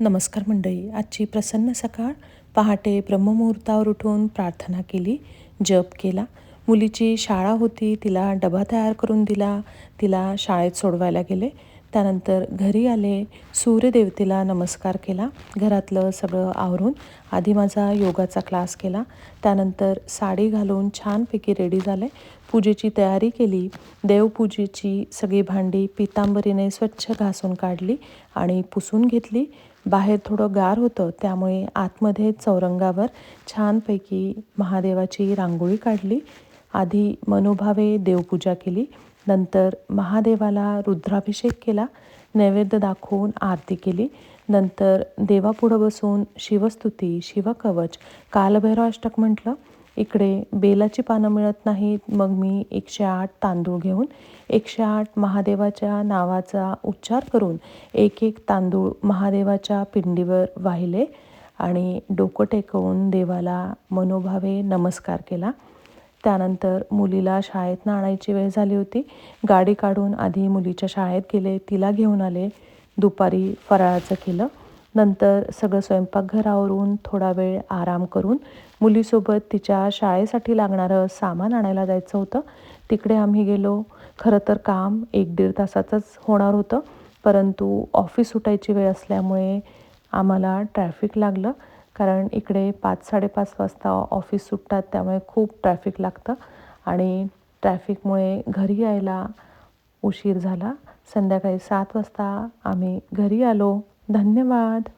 नमस्कार मंडळी आजची प्रसन्न सकाळ. पहाटे ब्रह्ममुहूर्तावर उठून प्रार्थना केली जप केला. मुलीची शाळा होती तिला डबा तयार करून दिला तिला शाळेत सोडवायला गेले. त्यानंतर घरी आले सूर्यदेवतेला नमस्कार केला घरातलं सगळं आवरून आधी माझा योगाचा क्लास केला. त्यानंतर साडी घालून छानपैकी रेडी झाले. पूजेची तयारी केली. देवपूजेची सगळी भांडी पितांबरीने स्वच्छ घासून काढली आणि पुसून घेतली. बाहेर थोडं गार होतं त्यामुळे आतमध्ये चौरंगावर छानपैकी महादेवाची रांगोळी काढली. आधी मनोभावे देवपूजा केली. नंतर महादेवाला रुद्राभिषेक केला नैवेद्य दाखवून आरती केली. नंतर देवापुढं बसून शिवस्तुती शिवकवच कालभैरवाष्टक म्हटलं इकडे बेलाची पानं मिळत नाहीत मग मी एकशे आठ तांदूळ घेऊन एकशे आठ महादेवाच्या नावाचा उच्चार करून एक एक तांदूळ महादेवाच्या पिंडीवर वाहिले आणि डोकं टेकवून देवाला मनोभावे नमस्कार केला. त्यानंतर मुलीला शाळेतनं आणायची वेळ झाली होती. गाडी काढून आधी मुलीच्या शाळेत गेले. तिला घेऊन आले. दुपारी फराळाचं केलं. नंतर सगळं स्वयंपाकघर आवरून थोडा वेळ आराम करून मुलीसोबत तिच्या शाळेसाठी लागणारं सामान आणायला जायचं होतं. तिकडे आम्ही गेलो. खरं तर काम एक दीड तासाचंच होणार होतं. परंतु ऑफिस सुटायची वेळ असल्यामुळे आम्हाला ट्रॅफिक लागलं. कारण इकडे पाच साडेपाच वाजता ऑफिस सुटतात त्यामुळे खूप ट्रॅफिक लागतं. आणि ट्रॅफिकमुळे घरी यायला उशीर झाला. संध्याकाळी सात वाजता आम्ही घरी आलो. धन्यवाद!